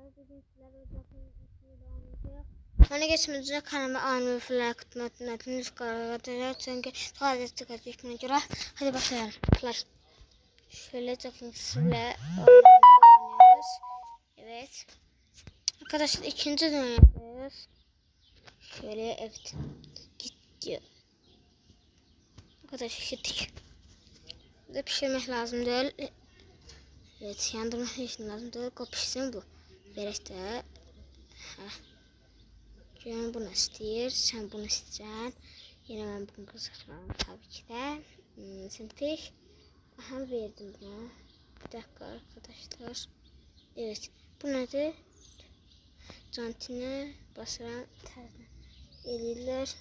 oynayacağız. Hani geçmeden kanalıma aynı bir flag tutmadığını hepiniz karar verdiler. Çünkü sadece dikkat etmeye göre. Hadi başlayalım. Flash. Şöyle takım sizle oynuyoruz. Evet. Arkadaşlar ikinci dünyadayız. Şöyle evet. Gidiyor. Arkadaşlar gittik. Burada pişirmek lazım değil. Evet yandırmak için lazım değil. O pişsin bu. Verək də. Hə. Bunu istəyir. Sən bunu istəyirsən. Yenə mən bunu qızartıram tabii ki də. Hmm, Sintik. Aha verdim bunu. Bir dakika arkadaşlar. Evet. Bu nedir? Cantini basıram. Tərzinə eləyirlər.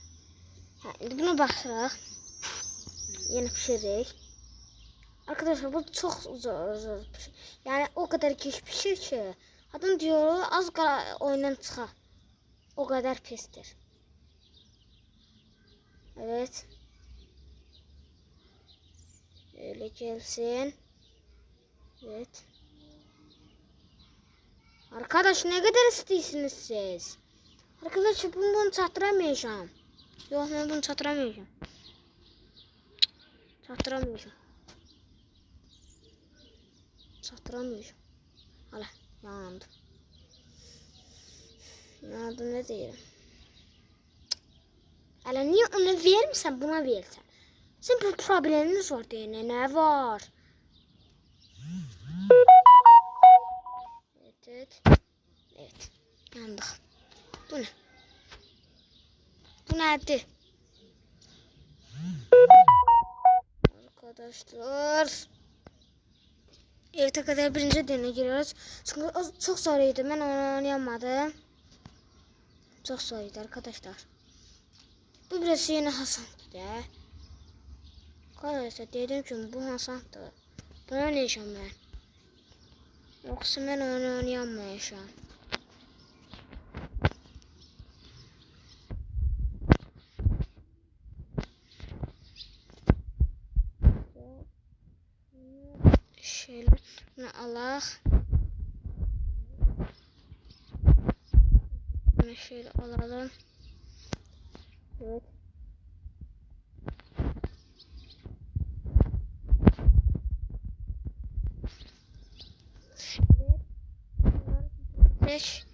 Hə, indi buna baxırıq. Yenə pişiririk. Arkadaşlar bu çok zor, zor pişir. Yani o kadar geç pişir ki. Adam diyor az kala oyundan çıkar. O kadar pistir. Evet. Öyle gelsin. Evet. Arkadaş ne kadar istiyorsunuz siz? Arkadaşlar bunu, bunu çattıramayacağım. Yok ben bunu çattıramayacağım. Çattıramayacağım. Sattıramıyorum. Hala yandı. Yandı ne diyelim. Hala niye onu vermişsen buna versen. Sen bir probleminiz var diye ne var? Evet, evet. Evet. Yandık. Bu ne? Bu nerede? Arkadaşlar. Evet kadar birinci düğüne giriyoruz. Çünkü o çok zoruydu. Ben onu oynayamadım. Çok zoruydu arkadaşlar. Bu biraz yine Hasan'dı da. Arkadaşlar dedim ki bu Hasan'dı. Bunu oynayacağım ben. Yoksa ben onu oynayamayacağım. Şöyle bunu Allah. Bunu şöyle alalım. Evet. Beş.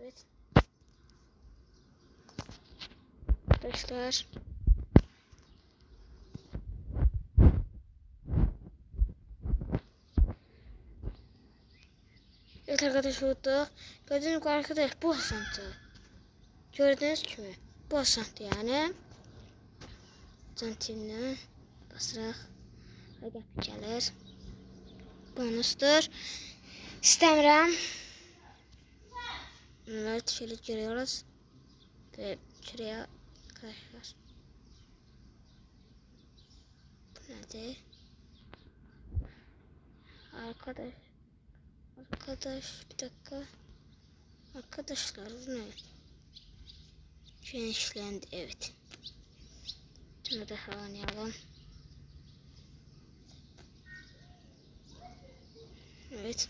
Evet. Arkadaşlar. Evet arkadaşlar burada gördüğünüz gibi arkadaş bu asantı. Gördüğünüz gibi bu asantı yani. Zantinini basıraq. Gəp gəlir. Bonusdur. İstəmirəm. Evet şöyle görüyoruz. Ve şuraya arkadaşlar. Bu nedir? Arkadaş. Arkadaş bir dakika. Arkadaşlar bu ne? Genişlendi evet. Şunu da oynayalım. Evet.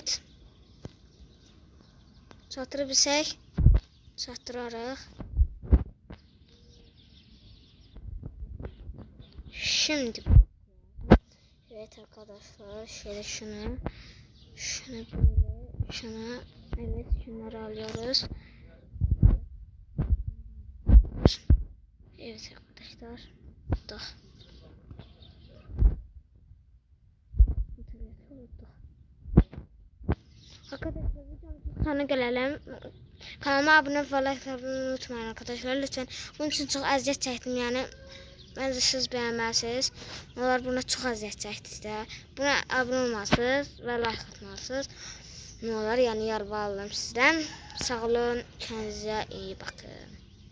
Evet. Çattırabilsək çatdırarıq. Şimdi Evet arkadaşlar şöyle şunu şunu böyle şunu evet şunları alıyoruz. Evet arkadaşlar. Da. Arkadaşlar videomuzun sonuna gelelim. Kanalıma abone və like atmayı unutmayın arkadaşlar. Lütfen bunun için çok əziyyət çəkdim. Yəni Bence siz beğenmezsiniz. Onlar buna çok əziyyət çəkdik də. Buna abunə olmalısınız və like atmalısınız. Ne olar, yəni yalvarıram sizdən. Sağ olun, kendinize iyi bakın.